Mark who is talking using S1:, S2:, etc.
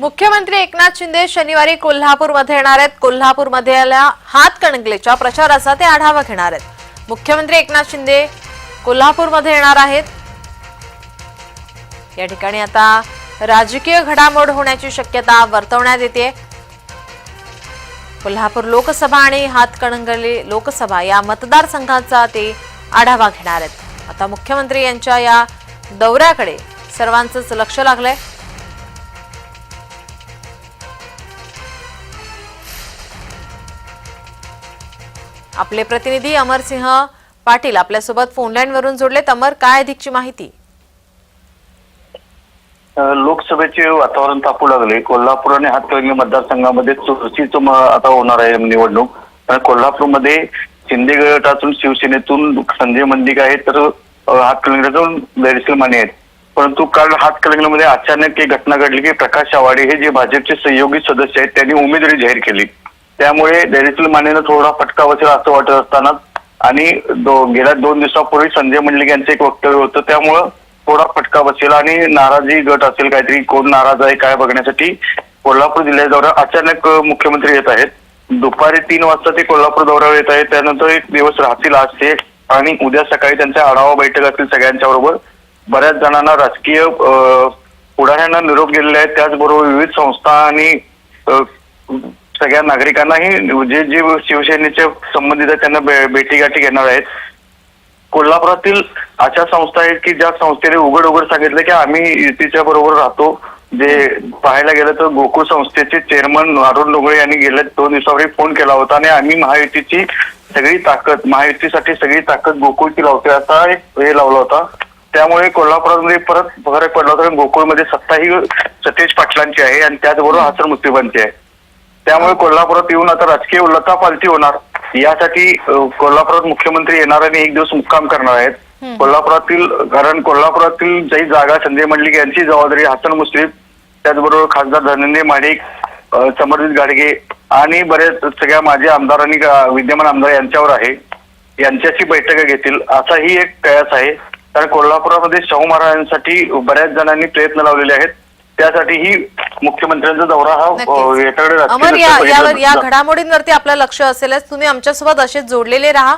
S1: मुख्यमंत्री एकनाथ शिंदे शनिवारी कोल्हापूरमध्ये येणार आहेत. कोल्हापूरमध्ये हातकणंगलेच्या प्रचाराचा ते आढावा घेणार आहेत. मुख्यमंत्री एकनाथ शिंदे कोल्हापूरमध्ये येणार आहेत. या ठिकाणी आता राजकीय घडामोड होण्याची शक्यता वर्तवण्यात येते. कोल्हापूर लोकसभा आणि हातकणंगले लोकसभा या मतदारसंघाचा ते आढावा घेणार आहेत. आता मुख्यमंत्री यांच्या या दौऱ्याकडे सर्वांचंच लक्ष लागलंय. आपले प्रतिनिधी अमरसिंह पाटील आपल्यासोबत फोनलाईन वरून जोडलेत. अमर काय अधिकची माहिती?
S2: लोकसभेचे वातावरण तापू लागले. कोल्हापूर आणि हातकणंगले मतदारसंघामध्ये चुरशीचं आता होणार आहे निवडणूक. कारण कोल्हापूरमध्ये शिंदे गटातून शिवसेनेतून संजय मंदिक आहे तर अ, हातकणंगल्यातून माने आहेत. परंतु काल हातकणंगल्यामध्ये अचानक एक घटना घडली की प्रकाश आवाडे हे जे भाजपचे सहयोगी सदस्य आहेत त्यांनी उमेदवारी जाहीर केली. त्यामुळे धैर्यशील मानेनं थोडा फटका बसेल असं वाटत असताना. आणि दो- गेल्या दोन दिवसापूर्वी संजय मंडलिक यांचं एक वक्तव्य होतं. त्यामुळं थोडा फटका बसेल आणि नाराजी गट असेल काहीतरी कोण नाराज आहे काय बघण्यासाठी कोल्हापूर जिल्ह्या दौऱ्यावर अचानक मुख्यमंत्री येत आहेत. दुपारी तीन वाजता ते कोल्हापूर दौऱ्यावर येत आहेत. त्यानंतर एक दिवस राहतील आज ते. आणि उद्या सकाळी त्यांच्या आढावा बैठक असतील सगळ्यांच्या बरोबर बऱ्याच जणांना राजकीय पुढाऱ्यांना निरोप गेलेले आहेत. त्याचबरोबर विविध संस्था आणि सगळ्या नागरिकांनाही जे जे शिवसेनेचे संबंधित आहेत त्यांना भेटी गाठी घेणार आहेत. कोल्हापुरातील अशा संस्था आहेत की ज्या संस्थेने उघड उघड सांगितलं की आम्ही युतीच्या बरोबर राहतो. जे पाहायला गेलं तर गोकुळ संस्थेचे चेअरमन अरुण डोंगळे यांनी गेल्या दोन दिवसापूर्वी फोन केला होता आणि आम्ही महायुतीची सगळी ताकद महायुतीसाठी सगळी ताकद गोकुळची लावते असा एक हे लावला होता. त्यामुळे कोल्हापुरामध्ये परत फरक पडला होता गोकुळमध्ये सत्ता ही सतेज पाटलांची आहे आणि त्याचबरोबर हसन मुस्लिमांची आहे. त्यामुळे कोल्हापुरात येऊन आता राजकीय उल्लता पालटी होणार. यासाठी कोल्हापुरात मुख्यमंत्री येणार आणि एक दिवस मुक्काम करणार आहेत. कोल्हापुरातील कारण कोल्हापुरातील जी जागा संजय मंडलिक यांची जबाबदारी हसन मुश्रीफ त्याचबरोबर खासदार धनंजय माडिक अ, समरजित गाडगे आणि बरेच सगळ्या माजी आमदार आणि विद्यमान आमदार यांच्यावर आहे. यांच्याशी बैठका घेतील. असाही एक कयास आहे. कारण कोल्हापुरामध्ये शाहू महाराजांसाठी बऱ्याच जणांनी प्रयत्न लावलेले आहेत. त्यासाठीही मुख्यमंत्र्यांचा दौरा हा राजकीय
S1: अमर या यावर. घडामोडींवरती आपलं लक्ष असेलच. तुम्ही आमच्यासोबत असेच जोडलेले राहा.